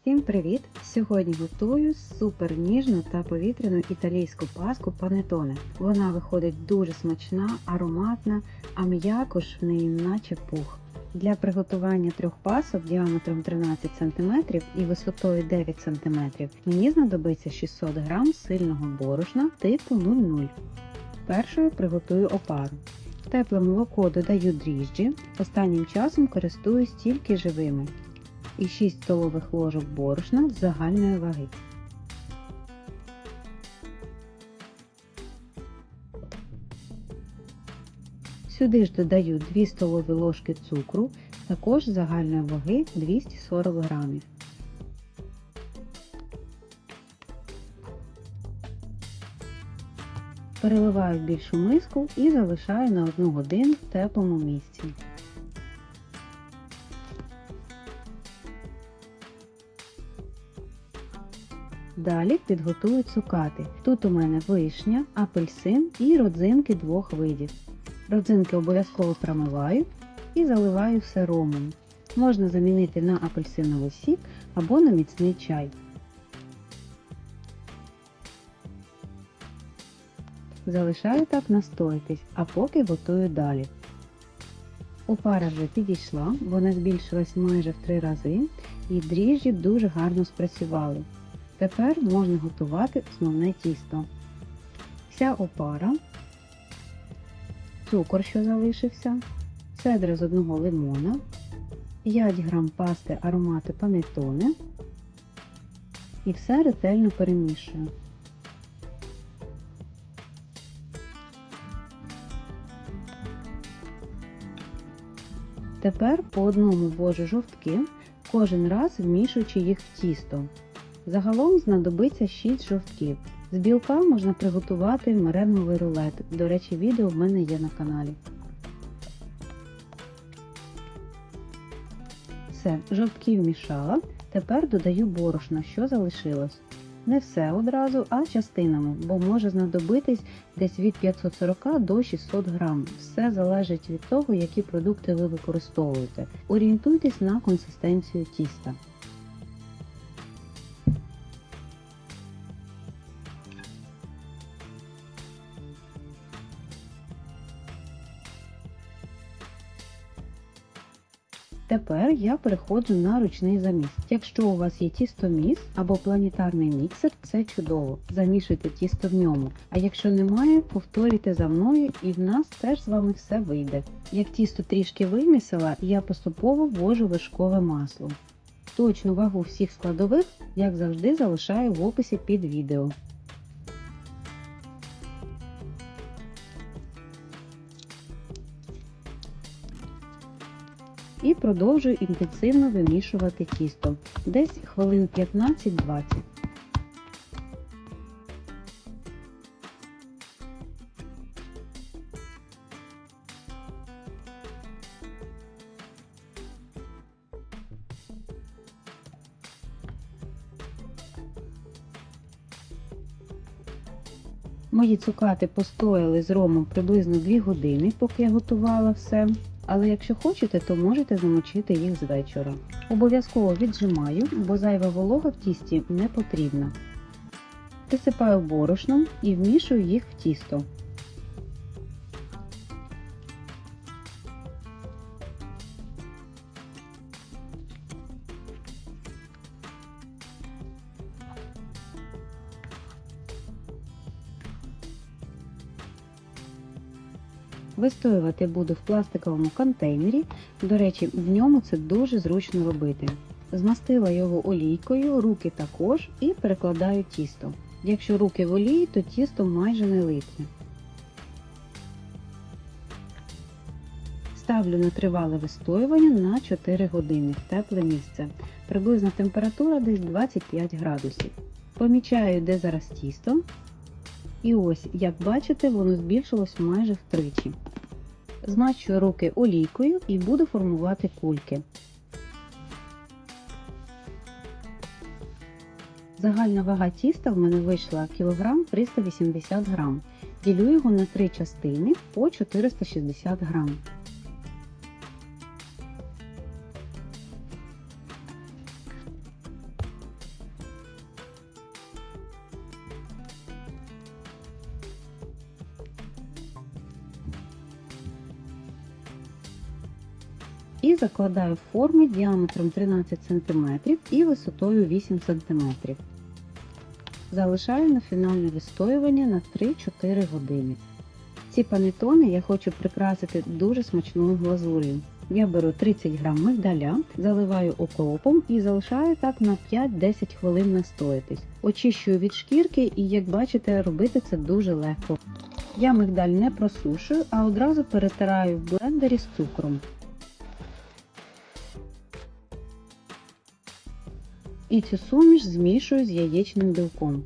Всім привіт! Сьогодні готую супер ніжну та повітряну італійську паску панетоне. Вона виходить дуже смачна, ароматна, а м'якош в неї наче пух. Для приготування трьох пасок діаметром 13 см і висотою 9 см мені знадобиться 600 г сильного борошна типу 00. Першою приготую опару. Тепле молоко додаю дріжджі, останнім часом користуюсь тільки живими і 6 столових ложок борошна загальної ваги. Сюди ж додаю 2 столові ложки цукру, також загальної ваги 240 грамів. Переливаю в більшу миску і залишаю на 1 годину в теплому місці. Далі підготую цукати. Тут у мене вишня, апельсин і родзинки двох видів. Родзинки обов'язково промиваю і заливаю все. Можна замінити на апельсиновий сік або на міцний чай. Залишаю так настоятись, а поки готую далі. Опара вже підійшла, вона збільшилась майже в 3 рази і дріжджі дуже гарно спрацювали. Тепер можна готувати основне тісто. Вся опара, цукор, що залишився, цедра з одного лимона, 5 грам пасти аромати панеттоне і все ретельно перемішую. Тепер по одному ввожу жовтки, кожен раз вмішуючи їх в тісто. Загалом знадобиться 6 жовтків. З білка можна приготувати меренговий рулет. До речі, відео в мене є на каналі. Все, жовтків вмішала. Тепер додаю борошно, що залишилось. Не все одразу, а частинами, бо може знадобитись десь від 540 до 600 грам. Все залежить від того, які продукти ви використовуєте. Орієнтуйтесь на консистенцію тіста. Тепер я переходжу на ручний заміс. Якщо у вас є тістоміс або планетарний міксер, це чудово. Замішуйте тісто в ньому. А якщо немає, повторюйте за мною і в нас теж з вами все вийде. Як тісто трішки вимісила, я поступово ввожу вершкове масло. Точну вагу всіх складових, як завжди, залишаю в описі під відео. І продовжую інтенсивно вимішувати тісто десь хвилин 15-20. Мої цукати постояли з ромом приблизно 2 години, поки я готувала все але якщо хочете, то можете замочити їх з вечора. Обов'язково віджимаю, бо зайва волога в тісті не потрібна. Присипаю борошном і вмішую їх в тісто. Вистоювати буду в пластиковому контейнері, до речі, в ньому це дуже зручно робити. Змастила його олійкою, руки також і перекладаю тісто. Якщо руки в олії, то тісто майже не липне. Ставлю на тривале вистоювання на 4 години в тепле місце. Приблизна температура десь 25 градусів. Помічаю, де зараз тісто. І ось, як бачите, воно збільшилось майже втричі. Змачую руки олійкою і буду формувати кульки. Загальна вага тіста в мене вийшла кілограм 380 грам. Ділю його на три частини по 460 грам. І закладаю форми діаметром 13 см і висотою 8 см. Залишаю на фінальне вистоювання на 3-4 години. Ці панетони я хочу прикрасити дуже смачною глазур'ю. Я беру 30 г мигдаля, заливаю окропом і залишаю так на 5-10 хвилин настоятись. Очищую від шкірки і, як бачите, робити це дуже легко. Я мигдаль не просушую, а одразу перетираю в блендері з цукром. І цю суміш змішую з яєчним білком.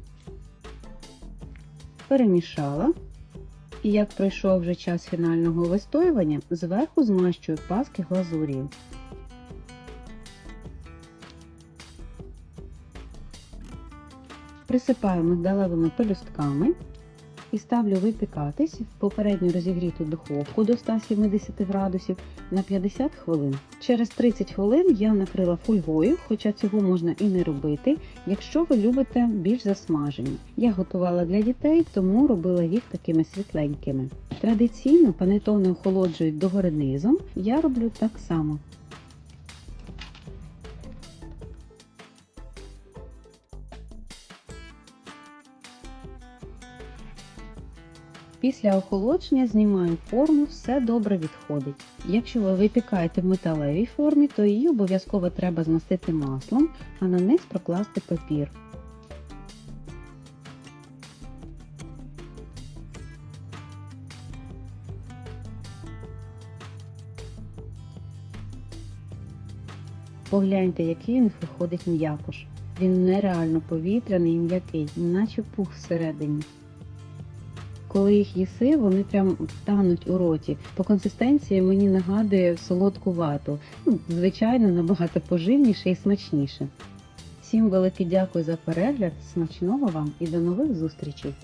Перемішала. І як пройшов вже час фінального вистоювання, зверху змащую паски глазур'ю. Присипаю мигдалевими пелюстками і ставлю випікатись в попередньо розігріту духовку до 170 градусів на 50 хвилин. Через 30 хвилин я накрила фольгою, хоча цього можна і не робити, якщо ви любите більш засмажені. Я готувала для дітей, тому робила їх такими світленькими. Традиційно панетони охолоджують догори низом, я роблю так само. Після охолодження знімаю форму, все добре відходить. Якщо ви випікаєте в металевій формі, то її обов'язково треба змастити маслом, а на низ прокласти папір. Погляньте, який він виходить м'якош. Він нереально повітряний і м'який, наче пух всередині коли їх їси, вони прям тануть у роті. По консистенції мені нагадує солодку вату. Ну, звичайно, набагато поживніше і смачніше. Всім велике дякую за перегляд, смачного вам і до нових зустрічей!